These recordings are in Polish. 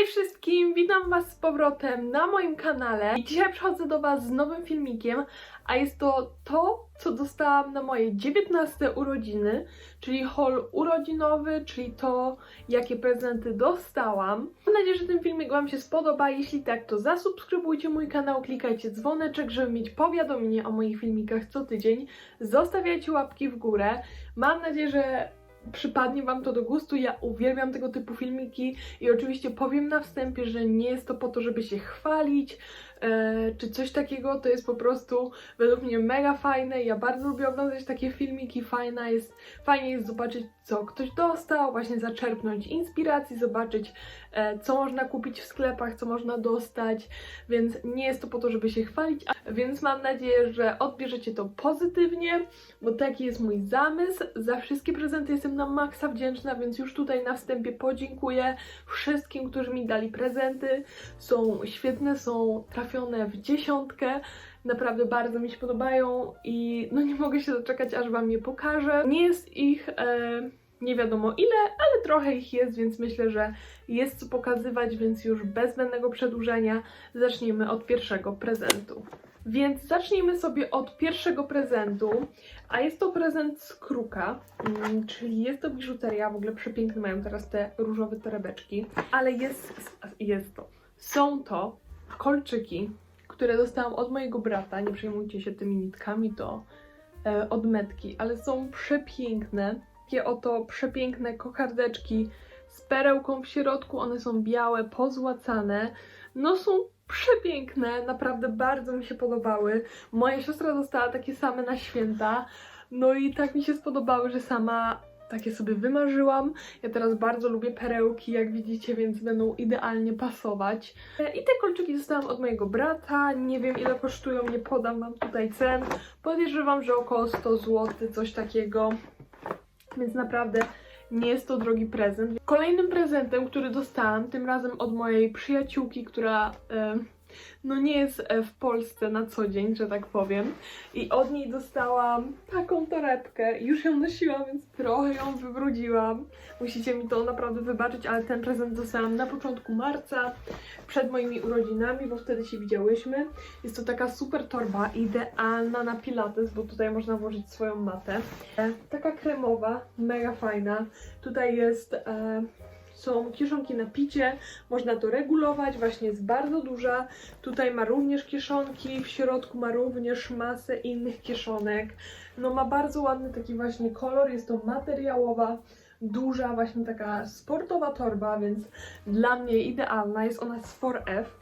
Hej wszystkim, witam was z powrotem na moim kanale. I dzisiaj przychodzę do was z nowym filmikiem, a jest to to, co dostałam na moje 19 urodziny, czyli haul urodzinowy, czyli to, jakie prezenty dostałam. Mam nadzieję, że ten filmik wam się spodoba, jeśli tak, to zasubskrybujcie mój kanał, klikajcie dzwoneczek, żeby mieć powiadomienie o moich filmikach co tydzień, zostawiajcie łapki w górę, mam nadzieję, że przypadnie Wam to do gustu. Ja uwielbiam tego typu filmiki i oczywiście powiem na wstępie, że nie jest to po to, żeby się chwalić czy coś takiego. To jest po prostu według mnie mega fajne. Ja bardzo lubię oglądać takie filmiki. Fajna jest, fajnie jest zobaczyć, co ktoś dostał, właśnie zaczerpnąć inspiracji, zobaczyć, e, co można kupić w sklepach, co można dostać. Więc nie jest to po to, żeby się chwalić. Więc mam nadzieję, że odbierzecie to pozytywnie, bo taki jest mój zamysł. Za wszystkie prezenty jestem na maksa wdzięczna, więc już tutaj na wstępie podziękuję wszystkim, którzy mi dali prezenty. Są świetne, są trafione w dziesiątkę. Naprawdę bardzo mi się podobają i no nie mogę się doczekać, aż Wam je pokażę. Nie jest ich e, nie wiadomo ile, ale trochę ich jest, więc myślę, że jest co pokazywać, więc już bez zbędnego przedłużenia zacznijmy od pierwszego prezentu. Więc zacznijmy sobie od pierwszego prezentu, a jest to prezent z Kruka, mm, czyli jest to biżuteria, w ogóle przepiękne mają teraz te różowe torebeczki, ale jest, jest to, są to kolczyki, które dostałam od mojego brata, nie przejmujcie się tymi nitkami, to e, od metki, ale są przepiękne, takie oto przepiękne kokardeczki z perełką w środku, one są białe, pozłacane, no są przepiękne, naprawdę bardzo mi się podobały. Moja siostra dostała takie same na święta, no i tak mi się spodobały, że sama takie sobie wymarzyłam. Ja teraz bardzo lubię perełki, jak widzicie, więc będą idealnie pasować. E, I te kolczyki dostałam od mojego brata. Nie wiem ile kosztują, nie podam wam tutaj cen. Podejrzewam, że około 100 zł, coś takiego. Więc naprawdę nie jest to drogi prezent. Kolejnym prezentem, który dostałam, tym razem od mojej przyjaciółki, która e, no nie jest e, w Polsce na co dzień, że tak powiem. I od niej dostałam taką torebkę. Już ją nosiłam, więc trochę ją wybrudziłam. Musicie mi to naprawdę wybaczyć, ale ten prezent dostałam na początku marca, przed moimi urodzinami, bo wtedy się widziałyśmy. Jest to taka super torba, idealna na pilates, bo tutaj można włożyć swoją matę. E, Taka kremowa, mega fajna. Tutaj jest... E, są kieszonki na picie, można to regulować, właśnie jest bardzo duża. Tutaj ma również kieszonki, w środku ma również masę innych kieszonek. No ma bardzo ładny taki właśnie kolor, jest to materiałowa, duża, właśnie taka sportowa torba, więc dla mnie idealna. Jest ona z 4F.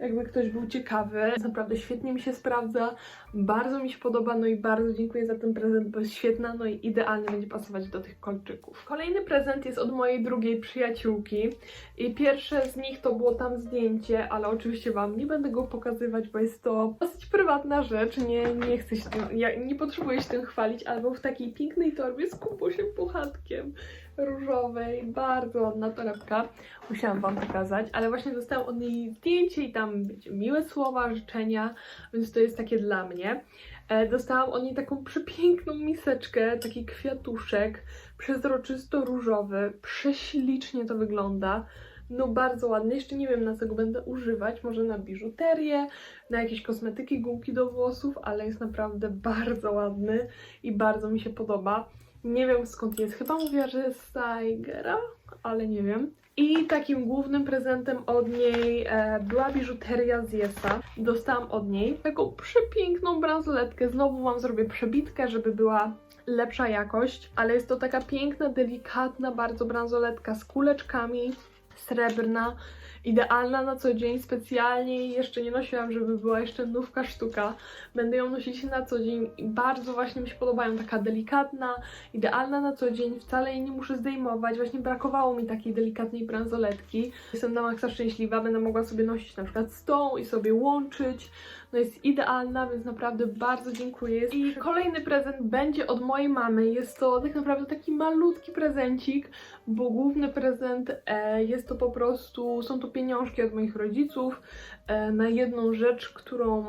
Jakby ktoś był ciekawy, naprawdę świetnie mi się sprawdza, bardzo mi się podoba, no i bardzo dziękuję za ten prezent, bo jest świetna, no i idealnie będzie pasować do tych kolczyków. Kolejny prezent jest od mojej drugiej przyjaciółki i pierwsze z nich to było tam zdjęcie, ale oczywiście Wam nie będę go pokazywać, bo jest to dosyć prywatna rzecz, nie, nie chcę się tym, ja nie potrzebuję się tym chwalić, ale był w takiej pięknej torbie z kupusiem puchatkiem różowej, bardzo ładna torebka. Musiałam Wam pokazać, ale właśnie dostałam od niej zdjęcie i tam wiecie, miłe słowa, życzenia, więc to jest takie dla mnie. E, dostałam od niej taką przepiękną miseczkę, taki kwiatuszek, przezroczysto-różowy, prześlicznie to wygląda. No bardzo ładny, jeszcze nie wiem na co go będę używać, może na biżuterię, na jakieś kosmetyki, gumki do włosów, ale jest naprawdę bardzo ładny i bardzo mi się podoba. Nie wiem skąd jest, chyba mówiła, że z Tigera, ale nie wiem. I takim głównym prezentem od niej e, była biżuteria z Yesa. Dostałam od niej taką przepiękną bransoletkę. Znowu Wam zrobię przebitkę, żeby była lepsza jakość, ale jest to taka piękna, delikatna bardzo bransoletka z kuleczkami, srebrna, idealna na co dzień, specjalnie jeszcze nie nosiłam, żeby była jeszcze nówka sztuka. Będę ją nosić na co dzień i bardzo właśnie mi się podobają, taka delikatna, idealna na co dzień, wcale jej nie muszę zdejmować, właśnie brakowało mi takiej delikatnej bransoletki. Jestem na maksa szczęśliwa, będę mogła sobie nosić na przykład z tą i sobie łączyć, no jest idealna, więc naprawdę bardzo dziękuję. I kolejny prezent będzie od mojej mamy. Jest to tak naprawdę taki malutki prezencik, bo główny prezent e, jest to po prostu, są to pieniążki od moich rodziców e, na jedną rzecz, którą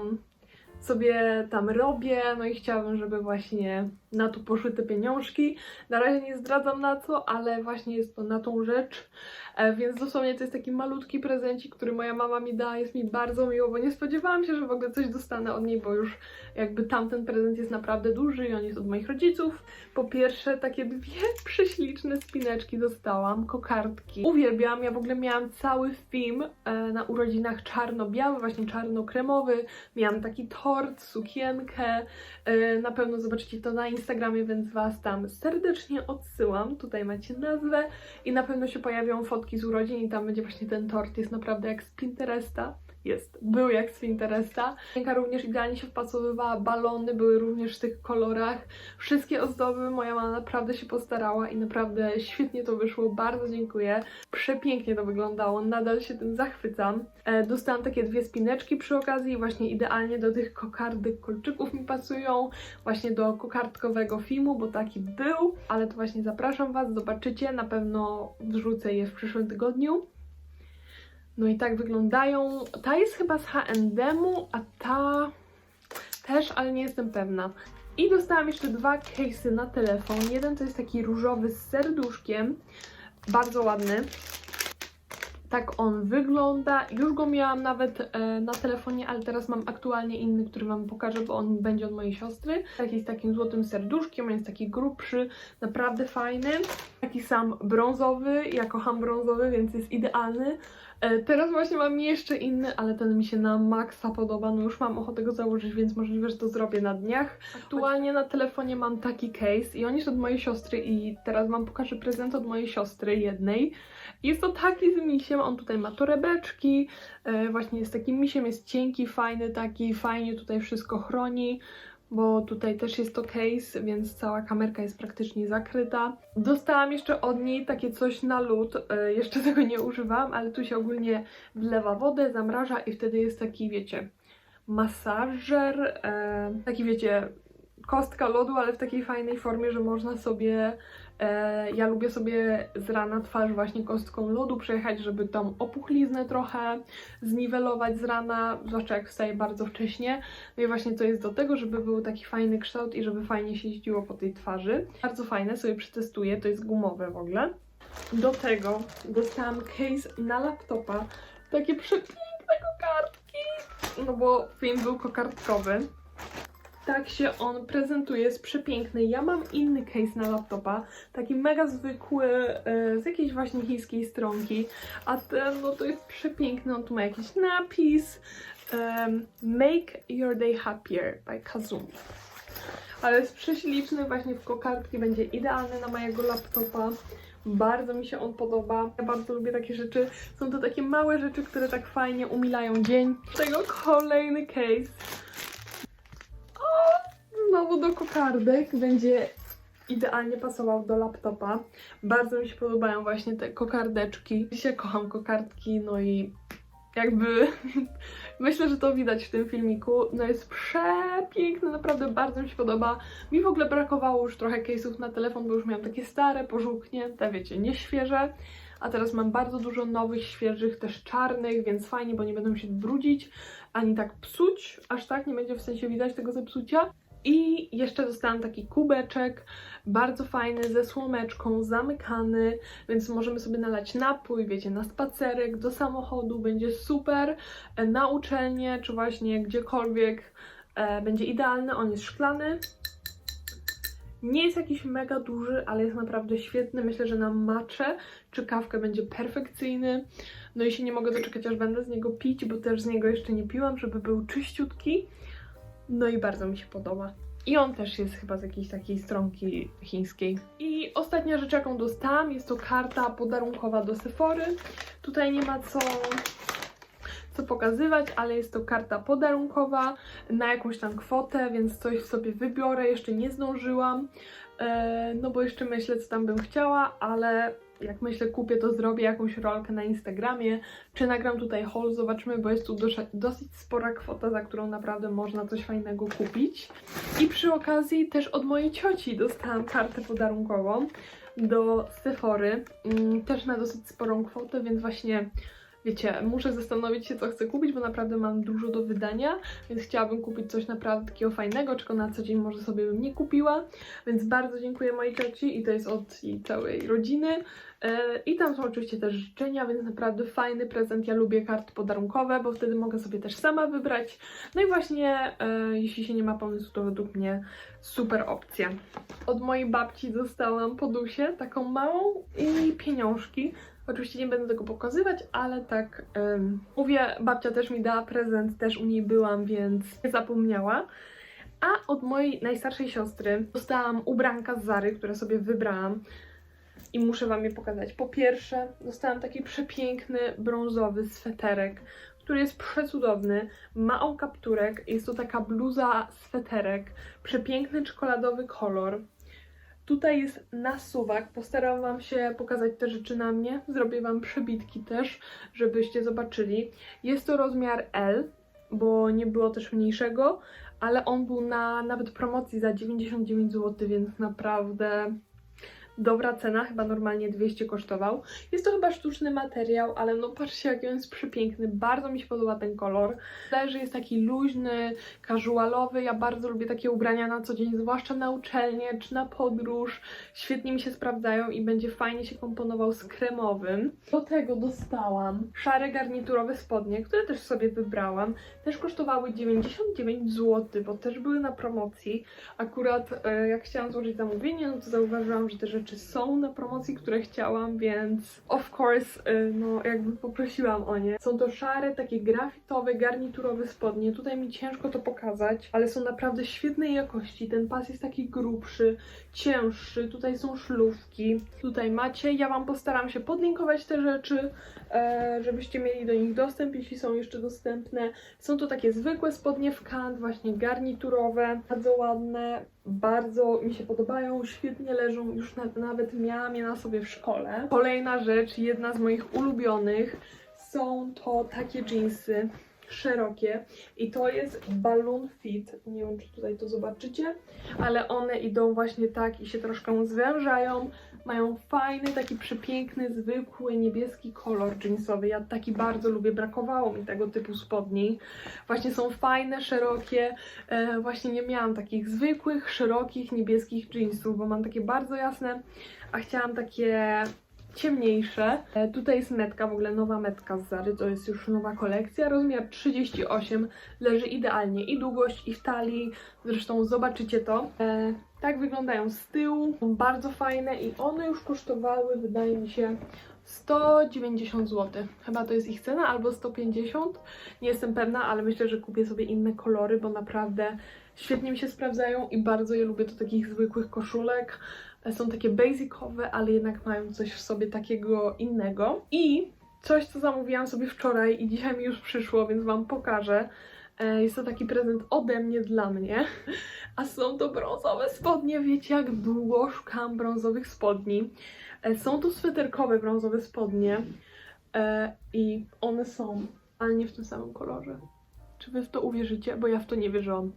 sobie tam robię, no i chciałabym, żeby właśnie na to poszły te pieniążki. Na razie nie zdradzam na co, ale właśnie jest to na tą rzecz, e, więc dosłownie to jest taki malutki prezencik, który moja mama mi da, jest mi bardzo miło, bo nie spodziewałam się, że w ogóle coś dostanę od niej, bo już jakby tamten prezent jest naprawdę duży i on jest od moich rodziców. Po pierwsze takie dwie prześliczne spineczki dostałam, kokardki. Uwielbiam, ja w ogóle miałam cały film e, na urodzinach czarno-biały, właśnie czarno-kremowy, miałam taki tort, sukienkę, e, na pewno zobaczycie to na Instagramie, więc Was tam serdecznie odsyłam. Tutaj macie nazwę i na pewno się pojawią fotki z urodzin i tam będzie właśnie ten tort, jest naprawdę jak z Pinteresta. Jest, był jak z Pinteresta. Ręka również idealnie się wpasowywała, balony były również w tych kolorach. Wszystkie ozdoby moja mama naprawdę się postarała i naprawdę świetnie to wyszło. Bardzo dziękuję. Przepięknie to wyglądało, nadal się tym zachwycam. E, dostałam takie dwie spineczki przy okazji właśnie idealnie do tych kokardek kolczyków mi pasują. Właśnie do kokardkowego filmu, bo taki był. Ale to właśnie zapraszam Was, zobaczycie. Na pewno wrzucę je w przyszłym tygodniu. No i tak wyglądają. Ta jest chyba z H&M-u, a ta też, ale nie jestem pewna. I dostałam jeszcze dwa case'y na telefon. Jeden to jest taki różowy z serduszkiem, bardzo ładny. Tak on wygląda. Już go miałam nawet e, na telefonie, ale teraz mam aktualnie inny, który Wam pokażę, bo on będzie od mojej siostry. Taki z takim złotym serduszkiem, on jest taki grubszy, naprawdę fajny. Taki sam brązowy, ja kocham brązowy, więc jest idealny. E, Teraz właśnie mam jeszcze inny, ale ten mi się na maksa podoba. No już mam ochotę go założyć, więc możliwe, że to zrobię na dniach. Aktualnie na telefonie mam taki case i on jest od mojej siostry i teraz Wam pokażę prezent od mojej siostry jednej. Jest to taki z misiem, on tutaj ma torebeczki, e, właśnie jest takim misiem, jest cienki, fajny taki, fajnie tutaj wszystko chroni bo tutaj też jest to case, więc cała kamerka jest praktycznie zakryta. Dostałam jeszcze od niej takie coś na lód, e, jeszcze tego nie używam, ale tu się ogólnie wlewa wodę, zamraża i wtedy jest taki, wiecie, masażer, e, taki wiecie, kostka lodu, ale w takiej fajnej formie, że można sobie E, ja lubię sobie z rana twarz właśnie kostką lodu przejechać, żeby tą opuchliznę trochę zniwelować z rana, zwłaszcza jak wstaję bardzo wcześnie. No i właśnie to jest do tego, żeby był taki fajny kształt i żeby fajnie się jeździło po tej twarzy. Bardzo fajne, sobie przetestuję, to jest gumowe w ogóle. Do tego dostałam case na laptopa, takie przepiękne kokardki, no bo film był kokardkowy. Tak się on prezentuje, jest przepiękny. Ja mam inny case na laptopa, taki mega zwykły, e, z jakiejś właśnie chińskiej stronki, a ten, no to jest przepiękny, on tu ma jakiś napis em, Make Your Day Happier by Kazumi. Ale jest prześliczny, właśnie w kokardki, będzie idealny na mojego laptopa. Bardzo mi się on podoba. Ja bardzo lubię takie rzeczy. Są to takie małe rzeczy, które tak fajnie umilają dzień. Z tego kolejny case znowu do kokardek. Będzie idealnie pasował do laptopa. Bardzo mi się podobają właśnie te kokardeczki. Dzisiaj kocham kokardki, no i jakby myślę, że to widać w tym filmiku. No jest przepiękny, naprawdę bardzo mi się podoba. Mi w ogóle brakowało już trochę case'ów na telefon, bo już miałam takie stare, pożółknięte, wiecie, nieświeże. A teraz mam bardzo dużo nowych, świeżych, też czarnych, więc fajnie, bo nie będą się brudzić, ani tak psuć, aż tak, nie będzie w sensie widać tego zepsucia. I jeszcze dostałam taki kubeczek, bardzo fajny, ze słomeczką, zamykany, więc możemy sobie nalać napój, wiecie, na spacerek, do samochodu, będzie super, e, na uczelnię, czy właśnie gdziekolwiek, e, będzie idealny, on jest szklany. Nie jest jakiś mega duży, ale jest naprawdę świetny. Myślę, że na macze czy kawkę będzie perfekcyjny. No i się nie mogę doczekać, aż będę z niego pić, bo też z niego jeszcze nie piłam, żeby był czyściutki. No i bardzo mi się podoba. I on też jest chyba z jakiejś takiej stronki chińskiej. I ostatnia rzecz, jaką dostałam, jest to karta podarunkowa do Sephory. Tutaj nie ma co, co pokazywać, ale jest to karta podarunkowa na jakąś tam kwotę, więc coś sobie wybiorę. Jeszcze nie zdążyłam, e, no bo jeszcze myślę, co tam bym chciała, ale jak myślę kupię, to zrobię jakąś rolkę na Instagramie, czy nagram tutaj haul, zobaczymy, bo jest tu dosyć, spora kwota, za którą naprawdę można coś fajnego kupić. I przy okazji też od mojej cioci dostałam kartę podarunkową do Sephory, mm, też na dosyć sporą kwotę, więc właśnie wiecie, muszę zastanowić się, co chcę kupić, bo naprawdę mam dużo do wydania, więc chciałabym kupić coś naprawdę takiego fajnego, czego na co dzień może sobie bym nie kupiła. Więc bardzo dziękuję mojej cioci i to jest od jej całej rodziny. E, I tam są oczywiście też życzenia, więc naprawdę fajny prezent. Ja lubię karty podarunkowe, bo wtedy mogę sobie też sama wybrać. No i właśnie, e, jeśli się nie ma pomysłu, to według mnie super opcja. Od mojej babci dostałam podusię, taką małą i pieniążki. Oczywiście nie będę tego pokazywać, ale tak em, mówię, babcia też mi dała prezent, też u niej byłam, więc nie zapomniała. A od mojej najstarszej siostry dostałam ubranka z Zary, które sobie wybrałam i muszę Wam je pokazać. Po pierwsze, dostałam taki przepiękny brązowy sweterek, który jest przecudowny. Ma on kapturek, jest to taka bluza sweterek, przepiękny czekoladowy kolor. Tutaj jest nasuwak, postaram Wam się pokazać te rzeczy na mnie, zrobię Wam przebitki też, żebyście zobaczyli. Jest to rozmiar L, bo nie było też mniejszego, ale on był na nawet promocji za 99 zł, więc naprawdę dobra cena, chyba normalnie 200 kosztował. Jest to chyba sztuczny materiał, ale no patrzcie jaki on jest przepiękny, bardzo mi się podoba ten kolor. Wydaje, że jest taki luźny, casualowy, ja bardzo lubię takie ubrania na co dzień, zwłaszcza na uczelnię czy na podróż. Świetnie mi się sprawdzają i będzie fajnie się komponował z kremowym. Do tego dostałam szare garniturowe spodnie, które też sobie wybrałam. Też kosztowały 99 zł, bo też były na promocji. Akurat e, jak chciałam złożyć zamówienie, no to zauważyłam, że te rzeczy są na promocji, które chciałam, więc of course, e, no jakby poprosiłam o nie. Są to szare, takie grafitowe, garniturowe spodnie. Tutaj mi ciężko to pokazać, ale są naprawdę świetnej jakości. Ten pas jest taki grubszy, cięższy. Tutaj są szlówki. Tutaj macie. Ja Wam postaram się podlinkować te rzeczy, e, żebyście mieli do nich dostęp, jeśli są jeszcze dostępne. Są to takie zwykłe spodnie w kant, właśnie garniturowe, bardzo ładne, bardzo mi się podobają, świetnie leżą, już na, nawet miałam je na sobie w szkole. Kolejna rzecz, jedna z moich ulubionych, są to takie jeansy szerokie i to jest Balloon Fit, nie wiem czy tutaj to zobaczycie, ale one idą właśnie tak i się troszkę zwężają, mają fajny, taki przepiękny, zwykły, niebieski kolor jeansowy. Ja taki bardzo lubię, brakowało mi tego typu spodni. Właśnie są fajne, szerokie. E, właśnie nie miałam takich zwykłych, szerokich, niebieskich jeansów, bo mam takie bardzo jasne, a chciałam takie ciemniejsze. E, tutaj jest metka, w ogóle nowa metka z Zary, to jest już nowa kolekcja. Rozmiar 38, leży idealnie i długość, i w talii. Zresztą zobaczycie to. Tak wyglądają z tyłu, są bardzo fajne i one już kosztowały, wydaje mi się, 190 zł. Chyba to jest ich cena, albo 150. Nie jestem pewna, ale myślę, że kupię sobie inne kolory, bo naprawdę świetnie mi się sprawdzają i bardzo je lubię do takich zwykłych koszulek. Są takie basicowe, ale jednak mają coś w sobie takiego innego. I coś, co zamówiłam sobie wczoraj i dzisiaj mi już przyszło, więc Wam pokażę. E, Jest to taki prezent ode mnie dla mnie. A są to brązowe spodnie. Wiecie, jak długo szukałam brązowych spodni. E, Są to sweterkowe brązowe spodnie. E, I one są, ale nie w tym samym kolorze. Czy wy w to uwierzycie? Bo ja w to nie wierzyłam.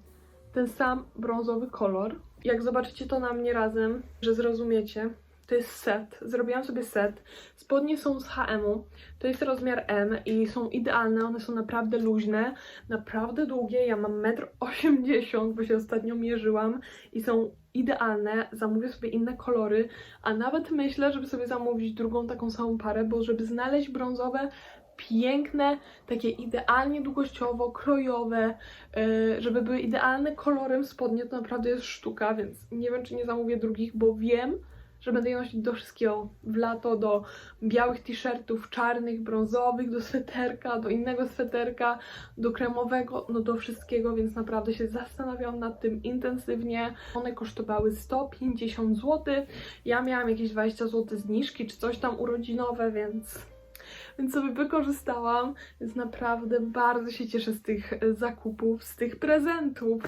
Ten sam brązowy kolor. Jak zobaczycie to na mnie razem, że zrozumiecie, to jest set. Zrobiłam sobie set. Spodnie są z H&M-u. To jest rozmiar M i są idealne. One są naprawdę luźne, naprawdę długie. Ja mam 1,80 m, bo się ostatnio mierzyłam i są idealne. Zamówię sobie inne kolory, a nawet myślę, żeby sobie zamówić drugą taką samą parę, bo żeby znaleźć brązowe, piękne, takie idealnie długościowo, krojowe, yy, żeby były idealne kolorem spodnie, to naprawdę jest sztuka, więc nie wiem, czy nie zamówię drugich, bo wiem, że będę je nosić do wszystkiego. W lato do białych t-shirtów, czarnych, brązowych, do sweterka, do innego sweterka, do kremowego, no do wszystkiego, więc naprawdę się zastanawiam nad tym intensywnie. One kosztowały 150 zł. Ja miałam jakieś 20 zł zniżki, czy coś tam urodzinowe, więc więc sobie wykorzystałam, więc naprawdę bardzo się cieszę z tych e, zakupów, z tych prezentów,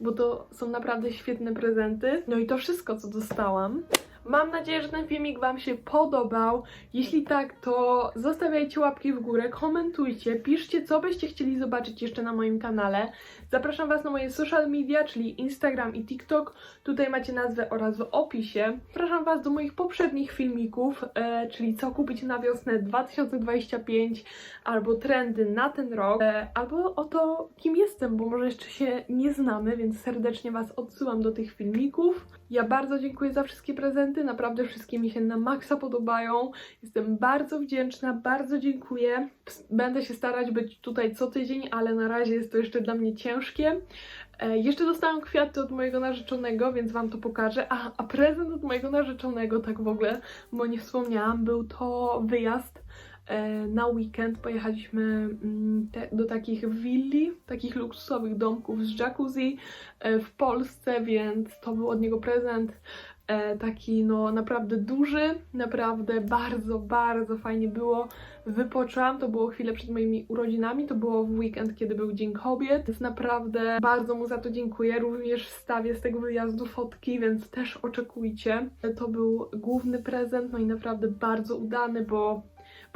bo to są naprawdę świetne prezenty. No i to wszystko, co dostałam. Mam nadzieję, że ten filmik Wam się podobał. Jeśli tak, to zostawiajcie łapki w górę, komentujcie, piszcie, co byście chcieli zobaczyć jeszcze na moim kanale. Zapraszam Was na moje social media, czyli Instagram i TikTok. Tutaj macie nazwę oraz w opisie. Zapraszam Was do moich poprzednich filmików, e, czyli co kupić na wiosnę 2025, albo trendy na ten rok, e, albo o to, kim jestem, bo może jeszcze się nie znamy, więc serdecznie Was odsyłam do tych filmików. Ja bardzo dziękuję za wszystkie prezenty, naprawdę wszystkie mi się na maksa podobają. Jestem bardzo wdzięczna, bardzo dziękuję. Będę się starać być tutaj co tydzień, ale na razie jest to jeszcze dla mnie ciężkie. E, jeszcze dostałam kwiaty od mojego narzeczonego, więc Wam to pokażę. A, a prezent od mojego narzeczonego, tak w ogóle, bo nie wspomniałam, był to wyjazd na weekend. Pojechaliśmy mm, do takich willi, takich luksusowych domków z jacuzzi e, w Polsce, więc to był od niego prezent. E, taki no naprawdę duży, naprawdę bardzo, bardzo fajnie było. Wypoczęłam, to było chwilę przed moimi urodzinami, to było w weekend, kiedy był Dzień Kobiet, więc naprawdę bardzo mu za to dziękuję. Również wstawię z tego wyjazdu fotki, więc też oczekujcie. To był główny prezent, no i naprawdę bardzo udany, bo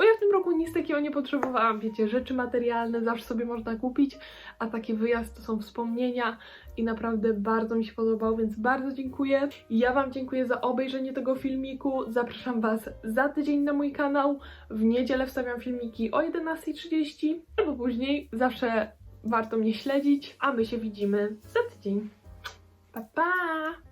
bo ja w tym roku nic takiego nie potrzebowałam, wiecie, rzeczy materialne zawsze sobie można kupić, a taki wyjazd to są wspomnienia i naprawdę bardzo mi się podobał, więc bardzo dziękuję. Ja Wam dziękuję za obejrzenie tego filmiku. Zapraszam Was za tydzień na mój kanał. W niedzielę wstawiam filmiki o 11.30 albo później. Zawsze warto mnie śledzić, a my się widzimy za tydzień. Pa, pa!